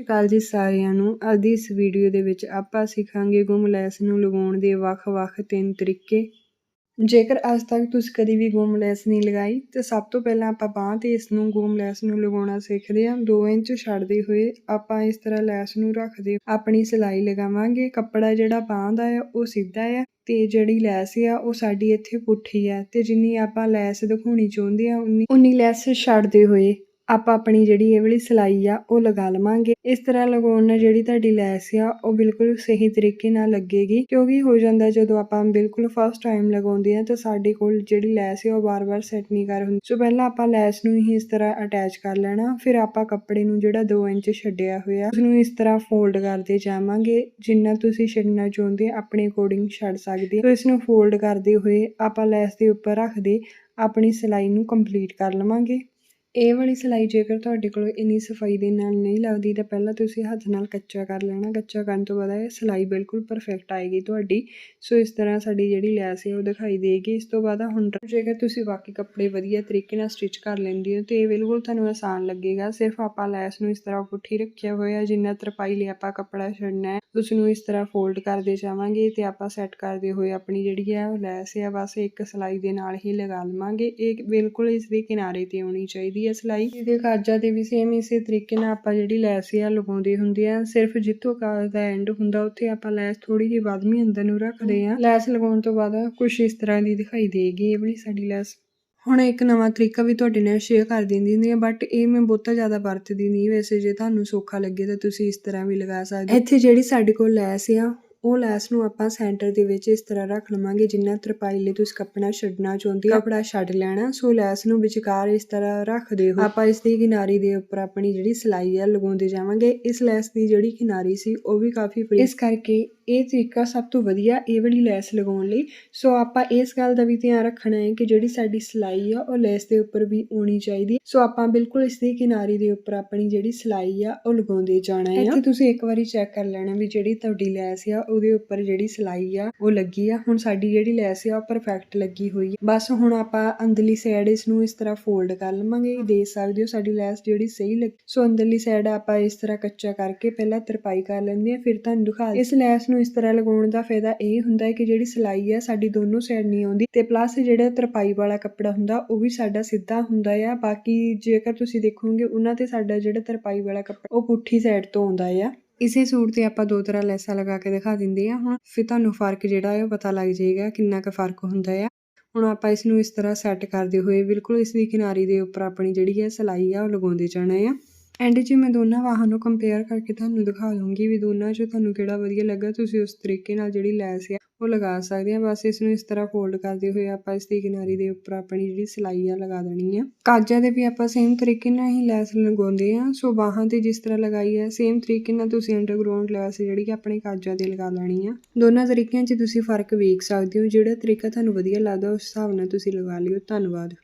ਸਤਿ ਜੀ ਸਾਰਿਆਂ ਨੂੰ। ਅੱਜ ਦੀ ਇਸ ਵੀਡੀਓ ਦੇ ਵਿੱਚ ਆਪਾਂ ਸਿੱਖਾਂਗੇ ਗੁੰਮ ਲੈਸ ਨੂੰ ਲਗਾਉਣ ਦੇ ਵੱਖ-ਵੱਖ ਤਿੰਨ ਤਰੀਕੇ। ਜੇਕਰ ਅੱਜ ਤੱਕ ਤੁਸੀਂ ਕਦੀ ਵੀ ਗੁੰਮ ਲੈਸ ਨਹੀਂ ਲਗਾਈ, ਤਾਂ ਸਭ ਤੋਂ ਪਹਿਲਾਂ ਆਪਾਂ ਬਾਂਹ ਤੇ ਇਸ ਨੂੰ ਗੁੰਮ ਲੈਸ ਨੂੰ ਲਗਾਉਣਾ ਸਿੱਖਦੇ ਹਾਂ। 2 ਇੰਚ ਛੱਡਦੇ ਹੋਏ ਆਪਾਂ ਇਸ ਤਰ੍ਹਾਂ ਲੈਸ ਨੂੰ ਰੱਖਦੇ ਆਪਣੀ ਸਿਲਾਈ ਲਗਾਵਾਂਗੇ। ਕੱਪੜਾ ਜਿਹੜਾ ਬਾਂਹ ਦਾ ਆ, ਉਹ ਸਿੱਧਾ ਆ ਤੇ ਜਿਹੜੀ ਲੈਸ ਆ, ਉਹ ਸਾਡੀ ਇੱਥੇ ਪੁੱਠੀ ਆ ਤੇ ਜਿੰਨੀ ਆਪਾਂ ਲੈਸ ਦਿਖਾਉਣੀ ਚਾਹੁੰਦੇ ਆ ਉਨੀ ਉਨੀ ਲੈਸ ਛੱਡਦੇ ਹੋਏ ਆਪਾਂ ਆਪਣੀ ਜਿਹੜੀ ਇਹ ਵਾਲੀ ਸਿਲਾਈ ਆ, ਉਹ ਲਗਾ ਲਵਾਂਗੇ। ਇਸ ਤਰ੍ਹਾਂ ਲਗਾਉਣ ਨਾਲ ਜਿਹੜੀ ਤੁਹਾਡੀ ਲੈਸ ਆ, ਉਹ ਬਿਲਕੁਲ ਸਹੀ ਤਰੀਕੇ ਨਾਲ ਲੱਗੇਗੀ। ਕਿਉਂਕਿ ਹੋ ਜਾਂਦਾ ਜਦੋਂ ਆਪਾਂ ਬਿਲਕੁਲ ਫਸਟ ਟਾਈਮ ਲਗਾਉਂਦੇ ਆ, ਤਾਂ ਸਾਡੇ ਕੋਲ ਜਿਹੜੀ ਲੈਸ ਆ, ਉਹ ਵਾਰ-ਵਾਰ ਸੈੱਟ ਨਹੀਂ ਕਰ ਹੁੰਦੀ। ਸੋ ਪਹਿਲਾਂ ਆਪਾਂ ਲੈਸ ਨੂੰ ਹੀ ਇਸ ਤਰ੍ਹਾਂ ਅਟੈਚ ਕਰ ਲੈਣਾ। ਫਿਰ ਆਪਾਂ ਕੱਪੜੇ ਨੂੰ ਜਿਹੜਾ 2 ਇੰਚ ਛੱਡਿਆ ਹੋਇਆ, ਉਸ ਨੂੰ ਇਸ ਤਰ੍ਹਾਂ ਫੋਲਡ ਕਰਦੇ ਜਾਵਾਂਗੇ। ਜਿੰਨਾ ਤੁਸੀਂ ਛੱਡਣਾ ਚਾਹੁੰਦੇ ਆਪਣੇ ਅਕੋਰਡਿੰਗ ਛੱਡ ਸਕਦੇ ਹੋ ਇਸ ਨੂੰ ਫੋਲਡ ਕਰਦੇ ਹੋਏ ਆਪਾਂ ਲੈਸ ਦੇ ਉੱਪਰ ਰੱਖਦੇ ਆਪਣੀ ਸਿਲਾਈ ਨੂੰ ਕੰਪਲੀਟ ਕਰ ਲਵਾਂਗੇ। ਇਹ ਵਾਲੀ ਸਿਲਾਈ ਜੇਕਰ ਤੁਹਾਡੇ ਕੋਲ ਇੰਨੀ ਸਫ਼ਾਈ ਦੇ ਨਾਲ ਨਹੀਂ ਲੱਗਦੀ, ਤਾਂ ਪਹਿਲਾਂ ਤੁਸੀਂ ਹੱਥ ਨਾਲ ਕੱਚਾ ਕਰ ਲੈਣਾ। ਕੱਚਾ ਕਰਨ ਤੋਂ ਬਾਅਦ ਇਹ ਸਿਲਾਈ ਬਿਲਕੁਲ ਪਰਫੈਕਟ ਆਏਗੀ ਤੁਹਾਡੀ। ਸੋ ਇਸ ਤਰ੍ਹਾਂ ਸਾਡੀ ਜਿਹੜੀ ਲੈਸ ਹੈ, ਉਹ ਦਿਖਾਈ ਦੇਗੀ। ਇਸ ਤੋਂ ਬਾਅਦ ਹੁਣ ਜੇਕਰ ਤੁਸੀਂ ਬਾਕੀ ਕੱਪੜੇ ਵਧੀਆ ਤਰੀਕੇ ਨਾਲ ਸਟਿਚ ਕਰ ਲੈਂਦੇ ਹੋ, ਤੇ ਇਹ ਬਿਲਕੁਲ ਤੁਹਾਨੂੰ ਆਸਾਨ ਲੱਗੇਗਾ। ਸਿਰਫ ਆਪਾਂ ਲੈਸ ਨੂੰ ਇਸ ਤਰ੍ਹਾਂ ਪੁੱਠੀ ਰੱਖਿਆ ਹੋਇਆ ਜਿੰਨਾ ਤਰਪਾਈ ਲਈ ਆਪਾਂ ਕੱਪੜਾ ਛੱਡਣਾ ਹੈ ਉਸ ਨੂੰ ਇਸ ਤਰ੍ਹਾਂ ਫੋਲਡ ਕਰਦੇ ਜਾਵਾਂਗੇ ਤੇ ਆਪਾਂ ਸੈੱਟ ਕਰਦੇ ਹੋਏ ਆਪਣੀ ਜਿਹੜੀ ਹੈ, ਉਹ ਲੈਸ ਹੈ, ਬਸ ਇੱਕ ਸਿਲਾਈ ਦੇ ਨਾਲ ਹੀ ਲਗਾ ਲਵਾਂਗੇ। ਇਹ ਬਿਲਕੁਲ ਇਸ ਦੇ ਕਿਨਾਰੇ ਤੇ ਆਉਣੀ ਚਾਹੀਦੀ ਹੈ ਸਿਲਾਈ ਇਹਦੇ ਕਾਜਾਂ ਤੇ ਵੀ ਸੇਮ ਇਸੇ ਤਰੀਕੇ ਨਾਲ ਆਪਾਂ ਜਿਹੜੀ ਲੈਸ ਆ ਲਗਾਉਂਦੇ ਹੁੰਦੇ ਆ। ਸਿਰਫ ਜਿੱਥੋਂ ਕਾਜ ਦਾ ਐਂਡ ਹੁੰਦਾ ਉੱਥੇ ਆਪਾਂ ਲੈਸ ਥੋੜੀ ਜਿਹੀ ਵੱਧਵੀਂ ਅੰਦਰ ਨੂੰ ਰੱਖਦੇ ਆ। ਲੈਸ ਲਗਾਉਣ ਤੋਂ ਬਾਅਦ ਕੁਝ ਇਸ ਤਰ੍ਹਾਂ ਦੀ ਦਿਖਾਈ ਦੇਗੀ ਇਹ ਵਾਲੀ ਸਾਡੀ ਲੈਸ। ਹੁਣ ਇੱਕ ਨਵਾਂ ਤਰੀਕਾ ਵੀ ਤੁਹਾਡੇ ਨਾਲ ਸ਼ੇਅਰ ਕਰ ਦਿੰਦੀ ਹੁੰਦੀ ਆ ਬਟ ਇਹ ਮੈਂ ਬਹੁਤਾ ਜ਼ਿਆਦਾ ਵਰਤਦੀ ਨਹੀਂ ਵੈਸੇ ਜੇ ਤੁਹਾਨੂੰ ਸੌਖਾ ਲੱਗੇ ਤਾਂ ਤੁਸੀਂ ਇਸ ਤਰ੍ਹਾਂ ਵੀ ਲਗਾ ਸਕਦੇ ਇੱਥੇ ਜਿਹੜੀ ਸਾਡੇ ਕੋਲ ਲੈਸ ਆ ਉਹ ਲੈਸ ਨੂੰ ਆਪਾਂ ਸੈਂਟਰ ਦੇ ਵਿੱਚ ਇਸ ਤਰ੍ਹਾਂ ਰੱਖ ਲਵਾਂਗੇ, ਜਿੰਨਾ ਤਰਪਾਈ ਲਈ ਤੁਸੀਂ ਕੱਪੜਾ ਛੱਡਣਾ ਚਾਹੁੰਦੇ ਹੋ। ਕੱਪੜਾ ਛੱਡ ਲੈਣਾ, ਸੋ ਲੈਸ ਨੂੰ ਵਿਚਕਾਰ ਇਸ ਤਰ੍ਹਾਂ ਰੱਖਦੇ ਹੋ ਆਪਾਂ ਇਸ ਦੀ ਕਿਨਾਰੀ ਦੇ ਉੱਪਰ ਆਪਣੀ ਜਿਹੜੀ ਸਿਲਾਈ ਆ ਲਗਾਉਂਦੇ ਜਾਵਾਂਗੇ। ਇਸ ਲੈਸ ਦੀ ਜਿਹੜੀ ਕਿਨਾਰੀ ਸੀ, ਉਹ ਵੀ ਕਾਫੀ ਇਸ ਕਰਕੇ ਇਹ ਤਰੀਕਾ ਸਭ ਤੋਂ ਵਧੀਆ ਇਹ ਵਾਲੀ ਲੈਸ ਲਗਾਉਣ ਲਈ। ਸੋ ਆਪਾਂ ਇਸ ਗੱਲ ਦਾ ਵੀ ਧਿਆਨ ਰੱਖਣਾ ਹੈ ਕਿ ਜਿਹੜੀ ਸਾਡੀ ਸਿਲਾਈ ਆ ਉਹ ਲੈਸ ਦੇ ਉੱਪਰ ਵੀ ਆਉਣੀ ਚਾਹੀਦੀ। ਸੋ ਆਪਾਂ ਬਿਲਕੁਲ ਇਸ ਦੀ ਕਿਨਾਰੀ ਦੇ ਉੱਪਰ ਆਪਣੀ ਜਿਹੜੀ ਸਿਲਾਈ ਆ ਉਹ ਲਗਾਉਂਦੇ ਜਾਣਾ ਹੈ। ਇੱਥੇ ਤੁਸੀਂ ਇੱਕ ਵਾਰੀ ਚੈੱਕ ਕਰ ਲੈਣਾ ਵੀ ਜਿਹੜੀ ਤੁਹਾਡੀ ਲੈਸ ਆ ਉਹਦੇ ਉੱਪਰ ਜਿਹੜੀ ਸਿਲਾਈ ਆ ਉਹ ਲੱਗੀ ਆ। ਹੁਣ ਸਾਡੀ ਜਿਹੜੀ ਲੈਸ ਆ ਉਹ ਪਰਫੈਕਟ ਲੱਗੀ ਹੋਈ ਹੈ ਬਸ ਹੁਣ ਆਪਾਂ ਅੰਦਰਲੀ ਸਾਈਡ ਇਸ ਨੂੰ ਇਸ ਤਰ੍ਹਾਂ ਫੋਲਡ ਕਰ ਲਵਾਂਗੇ। ਦੇਖ ਸਕਦੇ ਹੋ ਸਾਡੀ ਲੈਸ ਜਿਹੜੀ ਸਹੀ ਲੱਗੀ। ਸੋ ਅੰਦਰਲੀ ਸਾਈਡ ਆਪਾਂ ਇਸ ਤਰ੍ਹਾਂ ਕੱਚਾ ਕਰਕੇ ਪਹਿਲਾਂ ਤਰਪਾਈ ਕਰ ਲੈਂਦੇ ਆ ਫਿਰ ਤੁਹਾਨੂੰ ਦਿਖਾ ਇਸ ਲੈਸ ਨੂੰ ਇਸ ਤਰ੍ਹਾਂ ਲਗਾਉਣ ਦਾ ਫਾਇਦਾ ਇਹ ਹੁੰਦਾ ਹੈ ਕਿ ਜਿਹੜੀ ਸਿਲਾਈ ਆ ਸਾਡੀ ਦੋਨੋਂ ਸਾਈਡ ਨਹੀਂ ਆਉਂਦੀ ਤੇ ਪਲੱਸ ਜਿਹੜਾ ਤਰਪਾਈ ਵਾਲਾ ਕੱਪੜਾ ਹੁੰਦਾ ਉਹ ਵੀ ਸਾਡਾ ਸਿੱਧਾ ਹੁੰਦਾ ਆ। ਬਾਕੀ ਜੇਕਰ ਤੁਸੀਂ ਦੇਖੋਗੇ ਉਹਨਾਂ ਤੇ ਸਾਡਾ ਜਿਹੜਾ ਤਰਪਾਈ ਵਾਲਾ ਕੱਪੜਾ ਉਹ ਪੁੱਠੀ ਸਾਈਡ ਤੋਂ ਆਉਂਦਾ ਆ। ਇਸੇ ਸੂਟ ਤੇ ਆਪਾਂ ਦੋ ਤਰ੍ਹਾਂ ਲੈਸਾਂ ਲਗਾ ਕੇ ਦਿਖਾ ਦਿੰਦੇ ਆ। ਹੁਣ ਫਿਰ ਤੁਹਾਨੂੰ ਫ਼ਰਕ ਜਿਹੜਾ ਹੈ ਉਹ ਪਤਾ ਲੱਗ ਜਾਏਗਾ ਕਿੰਨਾ ਕੁ ਫ਼ਰਕ ਹੁੰਦਾ ਆ। ਹੁਣ ਆਪਾਂ ਇਸ ਨੂੰ ਇਸ ਤਰ੍ਹਾਂ ਸੈੱਟ ਕਰਦੇ ਹੋਏ ਬਿਲਕੁਲ ਇਸ ਦੀ ਕਿਨਾਰੀ ਦੇ ਉੱਪਰ ਆਪਣੀ ਜਿਹੜੀ ਹੈ ਸਿਲਾਈ ਆ ਉਹ ਲਗਾਉਂਦੇ ਜਾਣਾ ਆ। ਐਂਡ 'ਚ ਮੈਂ ਦੋਨਾਂ ਵਾਹਾਂ ਨੂੰ ਕੰਪੇਅਰ ਕਰਕੇ ਤੁਹਾਨੂੰ ਦਿਖਾ ਦੂੰਗੀ ਵੀ ਦੋਨਾਂ 'ਚੋਂ ਤੁਹਾਨੂੰ ਕਿਹੜਾ ਵਧੀਆ ਲੱਗਾ, ਤੁਸੀਂ ਉਸ ਤਰੀਕੇ ਨਾਲ ਜਿਹੜੀ ਲੈਸ ਆ, ਉਹ ਲਗਾ ਸਕਦੇ ਆ। ਬਸ ਇਸ ਨੂੰ ਇਸ ਤਰ੍ਹਾਂ ਫੋਲਡ ਕਰਦੇ ਹੋਏ ਆਪਾਂ ਇਸ ਦੀ ਕਿਨਾਰੀ ਦੇ ਉੱਪਰ ਆਪਣੀ ਜਿਹੜੀ ਸਿਲਾਈ ਆ ਲਗਾ ਦੇਣੀ ਆ। ਕਾਜਾਂ ਦੇ ਵੀ ਆਪਾਂ ਸੇਮ ਤਰੀਕੇ ਨਾਲ ਹੀ ਲੈਸ ਲਗਾਉਂਦੇ ਆ। ਸੋ ਬਾਹਾਂ ਤੇ ਜਿਸ ਤਰ੍ਹਾਂ ਲਗਾਈ ਆ ਸੇਮ ਤਰੀਕੇ ਨਾਲ ਤੁਸੀਂ ਅੰਡਰਗਰਾਉਂਡ ਲੈਸ ਜਿਹੜੀ ਕਿ ਆਪਣੇ ਕਾਜਾਂ ਤੇ ਲਗਾ ਲੈਣੀ ਆ। ਦੋਨਾਂ ਤਰੀਕਿਆਂ 'ਚ ਤੁਸੀਂ ਫ਼ਰਕ ਵੇਖ ਸਕਦੇ ਹੋ, ਜਿਹੜਾ ਤਰੀਕਾ ਤੁਹਾਨੂੰ ਵਧੀਆ ਲੱਗਦਾ, ਉਸ ਹਿਸਾਬ ਨਾਲ ਤੁਸੀਂ ਲਗਾ ਲਿਓ। ਧੰਨਵਾਦ।